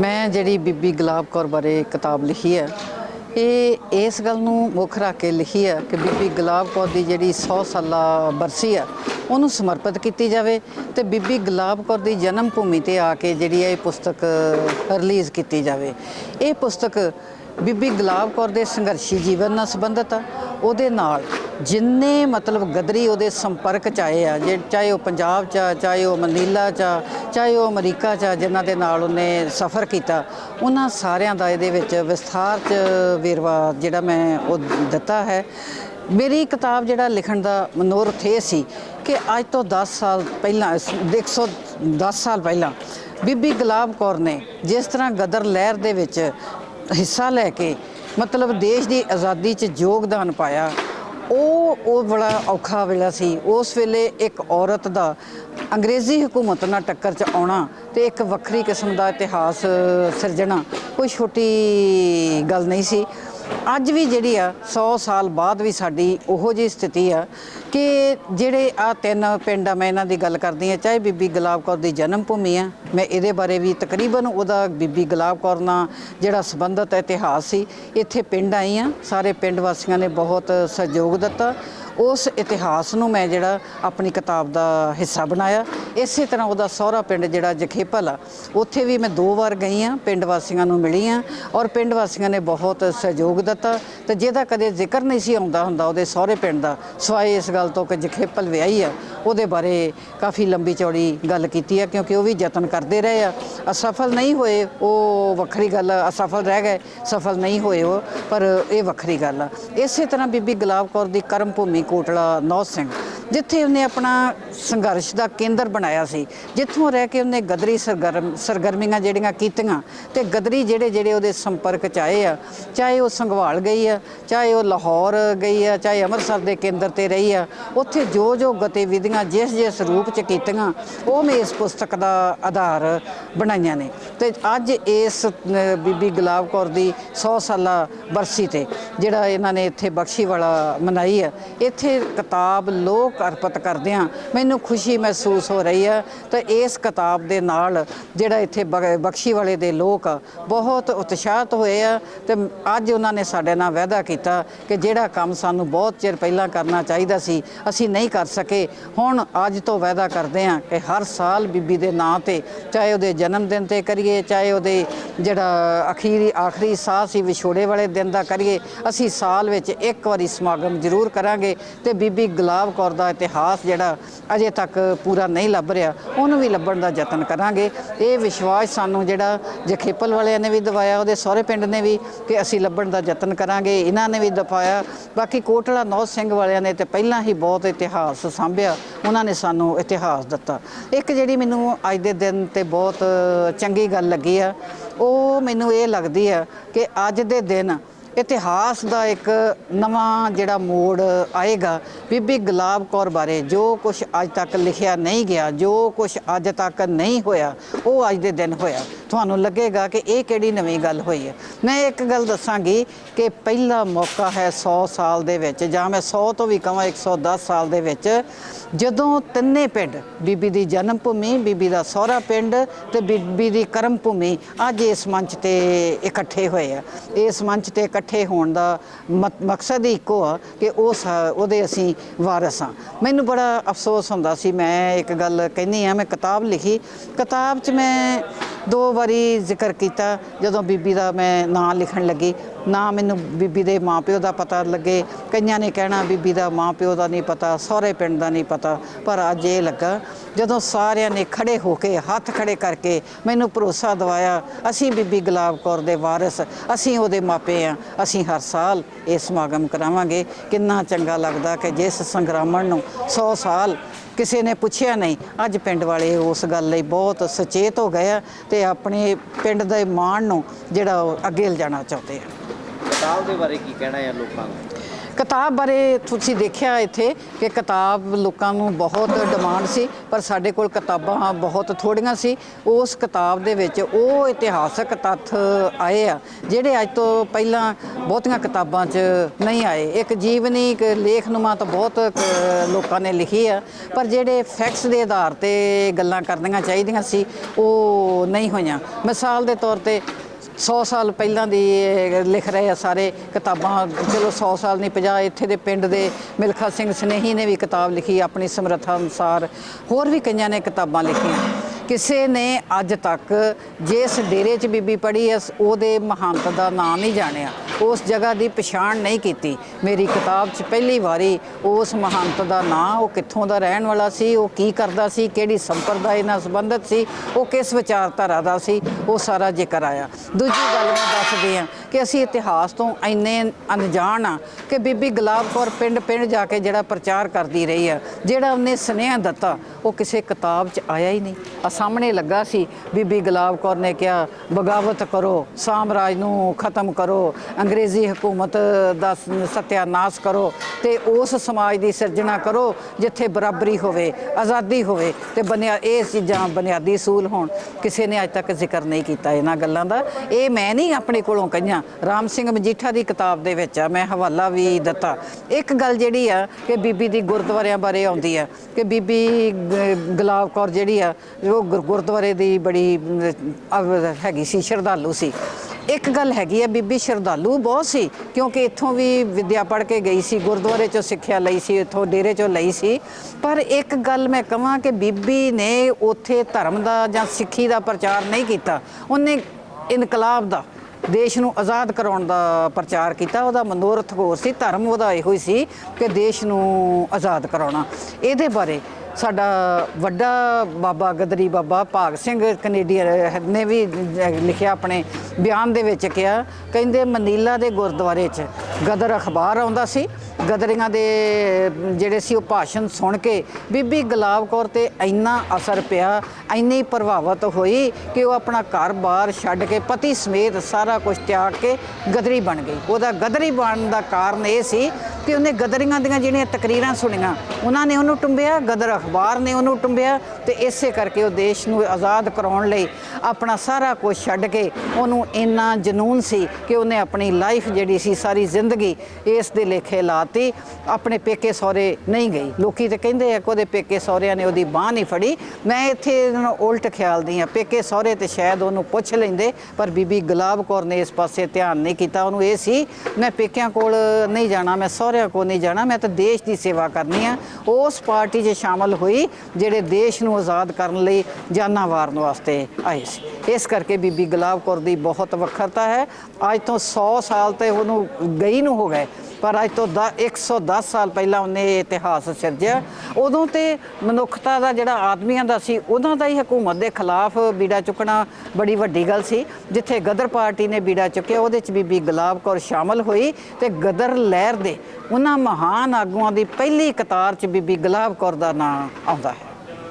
ਮੈਂ ਜਿਹੜੀ ਬੀਬੀ ਗੁਲਾਬ ਕੌਰ ਬਾਰੇ ਕਿਤਾਬ ਲਿਖੀ ਹੈ, ਇਹ ਇਸ ਗੱਲ ਨੂੰ ਮੁੱਖ ਰੱਖ ਕੇ ਲਿਖੀ ਹੈ ਕਿ ਬੀਬੀ ਗੁਲਾਬ ਕੌਰ ਦੀ ਜਿਹੜੀ 100 ਸਾਲਾ ਬਰਸੀ ਹੈ, ਉਹਨੂੰ ਸਮਰਪਿਤ ਕੀਤੀ ਜਾਵੇ ਤੇ ਬੀਬੀ ਗੁਲਾਬ ਕੌਰ ਦੀ ਜਨਮ ਭੂਮੀ ਤੇ ਆ ਕੇ ਜਿਹੜੀ ਹੈ ਇਹ ਪੁਸਤਕ ਰਿਲੀਜ਼ ਕੀਤੀ ਜਾਵੇ। ਇਹ ਪੁਸਤਕ ਬੀਬੀ ਗੁਲਾਬ ਕੌਰ ਦੇ ਸੰਘਰਸ਼ੀ ਜੀਵਨ ਨਾਲ ਸੰਬੰਧਿਤ ਆ। ਉਹਦੇ ਨਾਲ ਜਿੰਨੇ ਮਤਲਬ ਗਦਰੀ ਉਹਦੇ ਸੰਪਰਕ ਚ ਆਏ ਆ ਜੇ ਚਾਹੇ ਉਹ ਪੰਜਾਬ ਚ ਆ, ਚਾਹੇ ਉਹ ਮਨੀਲਾ ਚ ਆ, ਚਾਹੇ ਉਹ ਅਮਰੀਕਾ ਚ ਆ, ਜਿਨ੍ਹਾਂ ਦੇ ਨਾਲ ਉਹਨੇ ਸਫ਼ਰ ਕੀਤਾ ਉਹਨਾਂ ਸਾਰਿਆਂ ਦਾ ਇਹਦੇ ਵਿੱਚ ਵਿਸਥਾਰ ਚ ਵੇਰਵਾ ਜਿਹੜਾ ਮੈਂ ਉਹ ਦਿੱਤਾ ਹੈ। ਮੇਰੀ ਕਿਤਾਬ ਜਿਹੜਾ ਲਿਖਣ ਦਾ ਮਨੋਰਥ ਇਹ ਸੀ ਕਿ ਅੱਜ ਤੋਂ 10 ਸਾਲ ਪਹਿਲਾਂ 110 ਸਾਲ ਪਹਿਲਾਂ ਬੀਬੀ ਗੁਲਾਬ ਕੌਰ ਨੇ ਜਿਸ ਤਰ੍ਹਾਂ ਗਦਰ ਲਹਿਰ ਦੇ ਵਿੱਚ ਹਿੱਸਾ ਲੈ ਕੇ, ਮਤਲਬ ਦੇਸ਼ ਦੀ ਆਜ਼ਾਦੀ 'ਚ ਯੋਗਦਾਨ ਪਾਇਆ। ਉਹ ਉਹ ਬੜਾ ਔਖਾ ਵੇਲਾ ਸੀ। ਉਸ ਵੇਲੇ ਇੱਕ ਔਰਤ ਦਾ ਅੰਗਰੇਜ਼ੀ ਹਕੂਮਤ ਨਾਲ ਟੱਕਰ 'ਚ ਆਉਣਾ ਤੇ ਇੱਕ ਵੱਖਰੀ ਕਿਸਮ ਦਾ ਇਤਿਹਾਸ ਸਿਰਜਣਾ ਕੋਈ ਛੋਟੀ ਗੱਲ ਨਹੀਂ ਸੀ। ਅੱਜ ਵੀ ਜਿਹੜੀ ਆ 100 ਸਾਲ ਬਾਅਦ ਵੀ ਸਾਡੀ ਉਹੋ ਜਿਹੀ ਸਥਿਤੀ ਆ ਕਿ ਜਿਹੜੇ ਆ ਤਿੰਨ ਪਿੰਡ ਆ, ਮੈਂ ਇਹਨਾਂ ਦੀ ਗੱਲ ਕਰਦੀ ਆ ਚਾਹੇ ਬੀਬੀ ਗੁਲਾਬ ਕੌਰ ਦੀ ਜਨਮ ਭੂਮੀ ਆ, ਮੈਂ ਇਹਦੇ ਬਾਰੇ ਵੀ ਤਕਰੀਬਨ ਉਹਦਾ ਬੀਬੀ ਗੁਲਾਬ ਕੌਰ ਨਾਲ ਜਿਹੜਾ ਸੰਬੰਧਤ ਇਤਿਹਾਸ ਸੀ, ਇੱਥੇ ਪਿੰਡ ਆਈ ਆ ਸਾਰੇ ਪਿੰਡ ਵਾਸੀਆਂ ਨੇ ਬਹੁਤ ਸਹਿਯੋਗ ਦਿੱਤਾ ਉਸ ਇਤਿਹਾਸ ਨੂੰ ਮੈਂ ਜਿਹੜਾ ਆਪਣੀ ਕਿਤਾਬ ਦਾ ਹਿੱਸਾ ਬਣਾਇਆ। ਇਸੇ ਤਰ੍ਹਾਂ ਉਹਦਾ ਸਹੁਰਾ ਪਿੰਡ ਜਿਹੜਾ ਜਖੇਪਲ ਆ, ਉੱਥੇ ਵੀ ਮੈਂ ਦੋ ਵਾਰ ਗਈ ਆ ਪਿੰਡ ਵਾਸੀਆਂ ਨੂੰ ਮਿਲੀ ਆ ਔਰ ਪਿੰਡ ਵਾਸੀਆਂ ਨੇ ਬਹੁਤ ਸਹਿਯੋਗ ਦਿੱਤਾ। ਤੇ ਜਿਹਦਾ ਕਦੇ ਜ਼ਿਕਰ ਨਹੀਂ ਸੀ ਆਉਂਦਾ ਹੁੰਦਾ ਉਹਦੇ ਸਹੁਰੇ ਪਿੰਡ ਦਾ, ਸਵਾਏ ਇਸ ਗੱਲ ਤੋਂ ਕਿ ਜਖੇਪਲ ਵਿਆਹੀ ਆ, ਉਹਦੇ ਬਾਰੇ ਕਾਫੀ ਲੰਬੀ ਚੌੜੀ ਗੱਲ ਕੀਤੀ ਆ, ਕਿਉਂਕਿ ਉਹ ਵੀ ਯਤਨ ਕਰਦੇ ਰਹੇ ਆ। ਅਸਫਲ ਨਹੀਂ ਹੋਏ, ਉਹ ਵੱਖਰੀ ਗੱਲ ਅਸਫਲ ਰਹਿ ਗਏ, ਸਫਲ ਨਹੀਂ ਹੋਏ ਉਹ, ਪਰ ਇਹ ਵੱਖਰੀ ਗੱਲ ਆ। ਇਸੇ ਤਰ੍ਹਾਂ ਬੀਬੀ ਗੁਲਾਬ ਕੌਰ ਦੀ ਕਰਮ ਭੂਮੀ ਕੋਟਲਾ ਨੌ ਸਿੰਘ। ਜਿੱਥੇ ਉਹਨੇ ਆਪਣਾ ਸੰਘਰਸ਼ ਦਾ ਕੇਂਦਰ ਬਣਾਇਆ ਸੀ, ਜਿੱਥੋਂ ਰਹਿ ਕੇ ਉਹਨੇ ਗਦਰੀ ਸਰਗਰਮ, ਸਰਗਰਮੀਆਂ ਜਿਹੜੀਆਂ ਕੀਤੀਆਂ ਤੇ ਗਦਰੀ ਜਿਹੜੇ ਜਿਹੜੇ ਉਹਦੇ ਸੰਪਰਕ ਚ ਆਏ ਆ, ਚਾਹੇ ਉਹ ਸੰਘਵਾਲ ਗਈ ਆ, ਚਾਹੇ ਉਹ ਲਾਹੌਰ ਗਈ ਆ, ਚਾਹੇ ਅੰਮ੍ਰਿਤਸਰ ਦੇ ਕੇਂਦਰ ਤੇ ਰਹੀ ਆ, ਉੱਥੇ ਜੋ ਜੋ ਗਤੀਵਿਧੀਆਂ ਜਿਸ ਜਿਸ ਰੂਪ ਚ ਕੀਤੀਆਂ, ਉਹ ਮੈਂ ਇਸ ਪੁਸਤਕ ਦਾ ਆਧਾਰ ਬਣਾਈਆਂ ਨੇ। ਤੇ ਅੱਜ ਇਸ ਬੀਬੀ ਗੁਲਾਬ ਕੌਰ ਦੀ 100 ਸਾਲਾ ਬਰਸੀ ਤੇ ਜਿਹੜਾ ਇਹਨਾਂ ਨੇ ਇੱਥੇ ਬਖਸ਼ੀ ਵਾਲਾ ਮਨਾਈ ਆ, ਇੱਥੇ ਕਿਤਾਬ ਲੋਕ ਅਰਪਿਤ ਕਰਦੇ ਹਾਂ। ਮੈਨੂੰ ਖੁਸ਼ੀ ਮਹਿਸੂਸ ਹੋ ਰਹੀ ਹੈ ਤੇ ਇਸ ਕਿਤਾਬ ਦੇ ਨਾਲ ਜਿਹੜਾ ਇੱਥੇ ਬ- ਬਖਸ਼ੀ ਵਾਲੇ ਦੇ ਲੋਕ ਆ, ਬਹੁਤ ਉਤਸ਼ਾਹਤ ਹੋਏ ਆ ਤੇ ਅੱਜ ਉਹਨਾਂ ਨੇ ਸਾਡੇ ਨਾਲ ਵਾਅਦਾ ਕੀਤਾ ਕਿ ਜਿਹੜਾ ਕੰਮ ਸਾਨੂੰ ਬਹੁਤ ਚਿਰ ਪਹਿਲਾਂ ਕਰਨਾ ਚਾਹੀਦਾ ਸੀ ਅਸੀਂ ਨਹੀਂ ਕਰ ਸਕੇ। ਹੁਣ ਅੱਜ ਤੋਂ ਵਾਅਦਾ ਕਰਦੇ ਹਾਂ ਕਿ ਹਰ ਸਾਲ ਬੀਬੀ ਦੇ ਨਾਂ ਤੇ ਚਾਹੇ ਉਹਦੇ ਜਨਮ ਦਿਨ ਤੇ ਕਰੀਏ ਚਾਹੇ ਉਹਦੇ ਜਿਹੜਾ ਅਖੀਰੀ ਆਖਰੀ ਸਾਹ ਸੀ ਵਿਛੋੜੇ ਵਾਲੇ ਦਿਨ ਦਾ ਕਰੀਏ ਅਸੀਂ ਸਾਲ ਵਿੱਚ ਇੱਕ ਵਾਰੀ ਸਮਾਗਮ ਜ਼ਰੂਰ ਕਰਾਂਗੇ ਤੇ ਬੀਬੀ ਗੁਲਾਬ ਕੌਰ ਦਾ ਇਤਿਹਾਸ ਜਿਹੜਾ ਅਜੇ ਤੱਕ ਪੂਰਾ ਨਹੀਂ ਲੱਭ ਰਿਹਾ, ਉਹਨੂੰ ਵੀ ਲੱਭਣ ਦਾ ਯਤਨ ਕਰਾਂਗੇ। ਇਹ ਵਿਸ਼ਵਾਸ ਸਾਨੂੰ ਜਿਹੜਾ ਜਖੇਪਲ ਵਾਲਿਆਂ ਨੇ ਵੀ ਦਵਾਇਆ, ਉਹਦੇ ਸਹੁਰੇ ਪਿੰਡ ਨੇ ਵੀ ਕਿ ਅਸੀਂ ਲੱਭਣ ਦਾ ਯਤਨ ਕਰਾਂਗੇ, ਇਹਨਾਂ ਨੇ ਵੀ ਦਪਾਇਆ ਬਾਕੀ ਕੋਟਲਾ ਨੌ ਸਿੰਘ ਵਾਲਿਆਂ ਨੇ ਤੇ ਪਹਿਲਾਂ ਹੀ ਬਹੁਤ ਇਤਿਹਾਸ ਸਾਂਭਿਆ, ਉਹਨਾਂ ਨੇ ਸਾਨੂੰ ਇਤਿਹਾਸ ਦਿੱਤਾ। ਇੱਕ ਜਿਹੜੀ ਮੈਨੂੰ ਅੱਜ ਦੇ ਦਿਨ ਤੇ ਬਹੁਤ ਚੰਗੀ ਗੱਲ ਲੱਗੀ ਆ, ਉਹ ਮੈਨੂੰ ਇਹ ਲੱਗਦੀ ਆ ਕਿ ਅੱਜ ਦੇ ਦਿਨ ਇਤਿਹਾਸ ਦਾ ਇੱਕ ਨਵਾਂ ਜਿਹੜਾ ਮੋੜ ਆਏਗਾ, ਬੀਬੀ ਗੁਲਾਬ ਕੌਰ ਬਾਰੇ ਜੋ ਕੁਝ ਅੱਜ ਤੱਕ ਲਿਖਿਆ ਨਹੀਂ ਗਿਆ, ਜੋ ਕੁਝ ਅੱਜ ਤੱਕ ਨਹੀਂ ਹੋਇਆ, ਉਹ ਅੱਜ ਦੇ ਦਿਨ ਹੋਇਆ। ਤੁਹਾਨੂੰ ਲੱਗੇਗਾ ਕਿ ਇਹ ਕਿਹੜੀ ਨਵੀਂ ਗੱਲ ਹੋਈ ਹੈ। ਮੈਂ ਇੱਕ ਗੱਲ ਦੱਸਾਂਗੀ ਕਿ ਪਹਿਲਾ ਮੌਕਾ ਹੈ 100 ਸਾਲ ਦੇ ਵਿੱਚ, ਜਾਂ ਮੈਂ 100 ਤੋਂ ਵੀ ਕਹਾਂ 110 ਸਾਲ ਦੇ ਵਿੱਚ, ਜਦੋਂ ਤਿੰਨੇ ਪਿੰਡ, ਬੀਬੀ ਦੀ ਜਨਮ ਭੂਮੀ, ਬੀਬੀ ਦਾ ਸਹੁਰਾ ਪਿੰਡ ਤੇ ਬੀਬੀ ਦੀ ਕਰਮ ਭੂਮੀ, ਅੱਜ ਇਸ ਮੰਚ ਤੇ ਇਕੱਠੇ ਹੋਏ ਆ। ਇਸ ਮੰਚ ਤੇ ਇਕੱਠੇ ਹੋਣ ਦਾ ਮਕ- ਮਕਸਦ ਹੀ ਇੱਕੋ ਆ ਕਿ ਉਹ ਸਾ- ਉਹਦੇ ਅਸੀਂ ਵਾਰਸ ਹਾਂ। ਮੈਨੂੰ ਬੜਾ ਅਫਸੋਸ ਹੁੰਦਾ ਸੀ, ਮੈਂ ਇੱਕ ਗੱਲ ਕਹਿੰਦੀ ਆ ਮੈਂ ਕਿਤਾਬ ਲਿਖੀ। ਕਿਤਾਬ 'ਚ ਮੈਂ ਦੋ ਵਾਰੀ ਜ਼ਿਕਰ ਕੀਤਾ, ਜਦੋਂ ਬੀਬੀ ਦਾ ਮੈਂ ਨਾਂ ਲਿਖਣ ਲੱਗੀ। ਨਾ ਮੈਨੂੰ ਬੀਬੀ ਦੇ ਮਾਪਿਓ ਦਾ ਪਤਾ ਲੱਗੇ, ਕਈਆਂ ਨੇ ਕਹਿਣਾ ਬੀਬੀ ਦਾ ਮਾਪਿਓ ਦਾ ਨਹੀਂ ਪਤਾ, ਸਹੁਰੇ ਪਿੰਡ ਦਾ ਨਹੀਂ ਪਤਾ, ਪਰ ਅੱਜ ਇਹ ਲੱਗਾ, ਜਦੋਂ ਸਾਰਿਆਂ ਨੇ ਖੜੇ ਹੋ ਕੇ, ਹੱਥ ਖੜੇ ਕਰਕੇ ਮੈਨੂੰ ਭਰੋਸਾ ਦਵਾਇਆ, ਅਸੀਂ ਬੀਬੀ ਗੁਲਾਬ ਕੌਰ ਦੇ ਵਾਰਿਸ, ਅਸੀਂ ਉਹਦੇ ਮਾਪੇ ਆ, ਅਸੀਂ ਹਰ ਸਾਲ ਇਹ ਸਮਾਗਮ ਕਰਾਵਾਂਗੇ। ਕਿੰਨਾ ਚੰਗਾ ਲੱਗਦਾ ਕਿ ਜਿਸ ਸੰਗਰਾਮਣ ਨੂੰ 100 ਸਾਲ ਕਿਸੇ ਨੇ ਪੁੱਛਿਆ ਨਹੀਂ। ਅੱਜ ਪਿੰਡ ਵਾਲੇ ਉਸ ਗੱਲ ਲਈ ਬਹੁਤ ਸੁਚੇਤ ਹੋ ਗਏ ਆ ਤੇ ਆਪਣੇ ਪਿੰਡ ਦੇ ਮਾਣ ਨੂੰ ਜਿਹੜਾ ਉਹ ਅੱਗੇ ਲਿਜਾਣਾ ਚਾਹੁੰਦੇ ਆ। ਕਿਤਾਬ ਦੇ ਬਾਰੇ ਕੀ ਕਹਿਣਾ ਹੈ ਲੋਕਾਂ ਨੂੰ? ਕਿਤਾਬ ਬਾਰੇ ਤੁਸੀਂ ਦੇਖਿਆ ਇੱਥੇ ਕਿ ਕਿਤਾਬ ਲੋਕਾਂ ਨੂੰ ਬਹੁਤ ਡਿਮਾਂਡ ਸੀ, ਪਰ ਸਾਡੇ ਕੋਲ ਕਿਤਾਬਾਂ ਬਹੁਤ ਥੋੜੀਆਂ ਸੀ। ਉਸ ਕਿਤਾਬ ਦੇ ਵਿੱਚ ਉਹ ਇਤਿਹਾਸਕ ਤੱਥ ਆਏ ਆ, ਜਿਹੜੇ ਅੱਜ ਤੋਂ ਪਹਿਲਾਂ ਬਹੁਤੀਆਂ ਕਿਤਾਬਾਂ 'ਚ ਨਹੀਂ ਆਏ। ਇੱਕ ਜੀਵਨੀ, ਇੱਕ ਲੇਖਨੁਮਾ ਤਾਂ ਬਹੁਤ ਲੋਕਾਂ ਨੇ ਲਿਖੀ ਆ, ਪਰ ਜਿਹੜੇ ਫੈਕਟਸ ਦੇ ਆਧਾਰ ਤੇ ਗੱਲਾਂ ਕਰਨੀਆਂ ਚਾਹੀਦੀਆਂ ਸੀ, ਉਹ ਨਹੀਂ ਹੋਈਆਂ। ਮਿਸਾਲ ਦੇ ਤੌਰ ਤੇ 100 ਸਾਲ ਪਹਿਲਾਂ ਦੀ ਇਹ ਲਿਖ ਰਹੇ ਆ ਸਾਰੇ ਕਿਤਾਬਾਂ। ਚਲੋ 100 ਸਾਲ ਨਹੀਂ 50 ਇੱਥੇ ਦੇ ਪਿੰਡ ਦੇ ਮਿਲਖਾ ਸਿੰਘ ਸਨੇਹੀ ਨੇ ਵੀ ਕਿਤਾਬ ਲਿਖੀ, ਆਪਣੀ ਸਮਰੱਥਾ ਅਨੁਸਾਰ। ਹੋਰ ਵੀ ਕਈਆਂ ਨੇ ਕਿਤਾਬਾਂ ਲਿਖੀਆਂ। ਕਿਸੇ ਨੇ ਅੱਜ ਤੱਕ ਜਿਸ ਡੇਰੇ 'ਚ ਬੀਬੀ ਪੜ੍ਹੀ ਐ ਉਹਦੇ ਮਹੰਤ ਦਾ ਨਾਂ ਨਹੀਂ ਜਾਣਿਆ। ਉਸ ਜਗ੍ਹਾ ਦੀ ਪਛਾਣ ਨਹੀਂ ਕੀਤੀ। ਮੇਰੀ ਕਿਤਾਬ 'ਚ ਪਹਿਲੀ ਵਾਰੀ ਉਸ ਮਹੰਤ ਦਾ ਨਾਂ, ਉਹ ਕਿੱਥੋਂ ਦਾ ਰਹਿਣ ਵਾਲਾ ਸੀ, ਉਹ ਕੀ ਕਰਦਾ ਸੀ, ਕਿਹੜੀ ਸੰਪਰਦਾਇ ਨਾਲ ਸੰਬੰਧਿਤ ਸੀ, ਉਹ ਕਿਸ ਵਿਚਾਰਧਾਰਾ ਦਾ ਸੀ, ਉਹ ਸਾਰਾ ਜ਼ਿਕਰ ਆਇਆ। ਦੂਜੀ ਗੱਲ ਮੈਂ ਦੱਸਦੀ ਹਾਂ ਕਿ ਅਸੀਂ ਇਤਿਹਾਸ ਤੋਂ ਇੰਨੇ ਅਣਜਾਣ ਆ ਕਿ ਬੀਬੀ ਗੁਲਾਬ ਕੌਰ ਪਿੰਡ ਪਿੰਡ ਜਾ ਕੇ ਜਿਹੜਾ ਪ੍ਰਚਾਰ ਕਰਦੀ ਰਹੀ ਆ ਜਿਹੜਾ ਉਹਨੇ ਸੁਨੇਹਾ ਦਿੱਤਾ, ਉਹ ਕਿਸੇ ਕਿਤਾਬ 'ਚ ਆਇਆ ਹੀ ਨਹੀਂ। ਸਾਹਮਣੇ ਲੱਗਾ ਸੀ। ਬੀਬੀ ਗੁਲਾਬ ਕੌਰ ਨੇ ਕਿਹਾ, ਬਗਾਵਤ ਕਰੋ ਸਾਮਰਾਜ ਨੂੰ ਖਤਮ ਕਰੋ, ਅੰਗਰੇਜ਼ੀ ਹਕੂਮਤ ਦਾ ਸਤਿਆਨਾਸ਼ ਕਰੋ ਤੇ ਉਸ ਸਮਾਜ ਦੀ ਸਿਰਜਣਾ ਕਰੋ ਜਿੱਥੇ ਬਰਾਬਰੀ ਹੋਵੇ, ਆਜ਼ਾਦੀ ਹੋਵੇ ਤੇ ਬਨਿਆ ਇਹ ਚੀਜ਼ਾਂ ਬੁਨਿਆਦੀ ਅਸੂਲ ਹੋਣ। ਕਿਸੇ ਨੇ ਅੱਜ ਤੱਕ ਜ਼ਿਕਰ ਨਹੀਂ ਕੀਤਾ ਇਹਨਾਂ ਗੱਲਾਂ ਦਾ। ਇਹ ਮੈਂ ਨਹੀਂ ਆਪਣੇ ਕੋਲੋਂ ਕਹੀਆਂ, ਰਾਮ ਸਿੰਘ ਮਜੀਠਾ ਦੀ ਕਿਤਾਬ ਦੇ ਵਿੱਚ ਆ, ਮੈਂ ਹਵਾਲਾ ਵੀ ਦਿੱਤਾ। ਇੱਕ ਗੱਲ ਜਿਹੜੀ ਆ ਕਿ ਬੀਬੀ ਦੀ ਗੁਰਦੁਆਰਿਆਂ ਬਾਰੇ ਆਉਂਦੀ ਆ, ਕਿ ਬੀਬੀ ਗੁਲਾਬ ਕੌਰ ਜਿਹੜੀ ਆ, ਉਹ ਗੁਰਦੁਆਰੇ ਦੀ ਬੜੀ ਅਮ, ਹੈਗੀ ਸੀ ਸ਼ਰਧਾਲੂ ਸੀ। ਇੱਕ ਗੱਲ ਹੈਗੀ ਆ ਬੀਬੀ ਸ਼ਰਧਾਲੂ ਬਹੁਤ ਸੀ ਕਿਉਂਕਿ ਇੱਥੋਂ ਵੀ ਵਿਦਿਆ ਪੜ੍ਹ ਕੇ ਗਈ ਸੀ ਗੁਰਦੁਆਰੇ ਚੋਂ ਸਿੱਖਿਆ ਲਈ ਸੀ ਇੱਥੋਂ ਡੇਰੇ ਚੋਂ ਲਈ ਸੀ। ਪਰ ਇੱਕ ਗੱਲ ਮੈਂ ਕਹਾਂ ਕਿ ਬੀਬੀ ਨੇ ਉੱਥੇ ਧਰਮ ਦਾ ਜਾਂ ਸਿੱਖੀ ਦਾ ਪ੍ਰਚਾਰ ਨਹੀਂ ਕੀਤਾ। ਉਹਨੇ ਇਨਕਲਾਬ ਦਾ ਦੇਸ਼ ਨੂੰ ਆਜ਼ਾਦ ਕਰਾਉਣ ਦਾ ਪ੍ਰਚਾਰ ਕੀਤਾ। ਉਹਦਾ ਮਨੋਰਥ ਹੋਰ ਸੀ ਧਰਮ ਉਹਦਾ ਇਹੋ ਹੀ ਸੀ ਕਿ ਦੇਸ਼ ਨੂੰ ਆਜ਼ਾਦ ਕਰਾਉਣਾ। ਇਹਦੇ ਬਾਰੇ ਸਾਡਾ ਵੱਡਾ ਬਾਬਾ ਗਦਰੀ ਬਾਬਾ ਭਾਗ ਸਿੰਘ ਕੈਨੇਡੀਅਨ ਨੇ ਵੀ ਲਿਖਿਆ ਆਪਣੇ ਬਿਆਨ ਦੇ ਵਿੱਚ ਕਿਹਾ, ਕਹਿੰਦੇ ਮਨੀਲਾ ਦੇ ਗੁਰਦੁਆਰੇ 'ਚ ਗਦਰ ਅਖਬਾਰ ਆਉਂਦਾ ਸੀ ਗਦਰੀਆਂ ਦੇ, ਜਿਹੜੇ ਸੀ ਉਹ ਭਾਸ਼ਣ ਸੁਣ ਕੇ ਬੀਬੀ ਗੁਲਾਬ ਕੌਰ ਤੇ ਇੰਨਾ ਅਸਰ ਪਿਆ, ਇੰਨੀ ਪ੍ਰਭਾਵਿਤ ਹੋਈ ਕਿ ਉਹ ਆਪਣਾ ਘਰ-ਬਾਰ ਛੱਡ ਕੇ ਪਤੀ ਸਮੇਤ ਸਾਰਾ ਕੁਝ ਤਿਆਗ ਕੇ ਗਦਰੀ ਬਣ ਗਈ। ਉਹਦਾ ਗਦਰੀ ਬਣਨ ਦਾ ਕਾਰਨ ਇਹ ਸੀ ਕਿ ਉਹਨੇ ਗਦਰੀਆਂ ਦੀਆਂ ਜਿਹੜੀਆਂ ਤਕਰੀਰਾਂ ਸੁਣੀਆਂ, ਉਹਨਾਂ ਨੇ ਉਹਨੂੰ ਟੁੰਬਿਆ, ਗਦਰ ਅਖਬਾਰ ਨੇ ਉਹਨੂੰ ਟੁੰਬਿਆ ਤੇ ਇਸੇ ਕਰਕੇ ਉਹ ਦੇਸ਼ ਨੂੰ ਆਜ਼ਾਦ ਕਰਾਉਣ ਲਈ ਆਪਣਾ ਸਾਰਾ ਕੁਝ ਛੱਡ ਕੇ ਉਹਨੂੰ ਇੰਨਾ ਜਨੂਨ ਸੀ ਕਿ ਉਹਨੇ ਆਪਣੀ ਲਾਈਫ ਜਿਹੜੀ ਸੀ, ਸਾਰੀ ਜ਼ਿੰਦਗੀ ਇਸ ਦੇ ਲੇਖੇ ਲਾ ਲਾਤੀ ਆਪਣੇ ਪੇਕੇ ਸਹੁਰੇ ਨਹੀਂ ਗਈ। ਲੋਕੀ ਤੇ ਕਹਿੰਦੇ ਆ ਕਿ ਉਹਦੇ ਪੇਕੇ ਸਹੁਰਿਆਂ ਨੇ ਉਹਦੀ ਬਾਹ ਨਹੀਂ ਫੜੀ। ਮੈਂ ਇੱਥੇ ਇਹਨਾਂ ਨੂੰ ਉਲਟ ਖਿਆਲਦੀ ਆ ਪੇਕੇ ਸਹੁਰੇ ਤੇ ਸ਼ਾਇਦ ਉਹਨੂੰ ਪੁੱਛ ਲੈਂਦੇ, ਪਰ ਬੀਬੀ ਗੁਲਾਬ ਕੌਰ ਨੇ ਇਸ ਪਾਸੇ ਧਿਆਨ ਨਹੀਂ ਕੀਤਾ। ਉਹਨੂੰ ਇਹ ਸੀ, ਮੈਂ ਪੇਕਿਆਂ ਕੋਲ ਨਹੀਂ ਜਾਣਾ, ਮੈਂ ਸਹੁਰਿਆਂ ਕੋਲ ਨਹੀਂ ਜਾਣਾ, ਮੈਂ ਤਾਂ ਦੇਸ਼ ਦੀ ਸੇਵਾ ਕਰਨੀ ਆ। ਉਸ ਪਾਰਟੀ 'ਚ ਸ਼ਾਮਲ ਹੋਈ, ਜਿਹੜੇ ਦੇਸ਼ ਨੂੰ ਆਜ਼ਾਦ ਕਰਨ ਲਈ ਜਾਨਾਂ ਵਾਰਨ ਵਾਸਤੇ ਆਏ ਸੀ। ਇਸ ਕਰਕੇ ਬੀਬੀ ਗੁਲਾਬ ਕੌਰ ਦੀ ਬਹੁਤ ਵੱਖਰਤਾ ਹੈ। ਅੱਜ ਤੋਂ 100 ਸਾਲ ਤੇ ਉਹਨੂੰ ਗਈ ਨੂੰ ਹੋ ਗਏ। ਪਰ ਅੱਜ ਤੋਂ ਦ- 110 ਸਾਲ ਪਹਿਲਾਂ ਉਹਨੇ ਇਹ ਇਤਿਹਾਸ ਸਿਰਜਿਆ। ਉਦੋਂ ਤੇ ਮਨੁੱਖਤਾ ਦਾ ਜਿਹੜਾ ਆਦਮੀਆਂ ਦਾ ਸੀ, ਉਹਨਾਂ ਦਾ ਹੀ ਹਕੂਮਤ ਦੇ ਖਿਲਾਫ ਬੀੜਾ ਚੁੱਕਣਾ ਬੜੀ ਵੱਡੀ ਗੱਲ ਸੀ। ਜਿੱਥੇ ਗਦਰ ਪਾਰਟੀ ਨੇ ਬੀੜਾ ਚੁੱਕਿਆ, ਉਹਦੇ ਚ ਬੀਬੀ ਗੁਲਾਬ ਕੌਰ ਸ਼ਾਮਲ ਹੋਈ ਤੇ ਗਦਰ ਲਹਿਰ ਦੇ ਉਹਨਾਂ ਮਹਾਨ ਆਗੂਆਂ ਦੀ ਪਹਿਲੀ ਕਤਾਰ ਚ ਬੀਬੀ ਗੁਲਾਬ ਕੌਰ ਦਾ ਨਾਮ ਆਉਂਦਾ ਹੈ।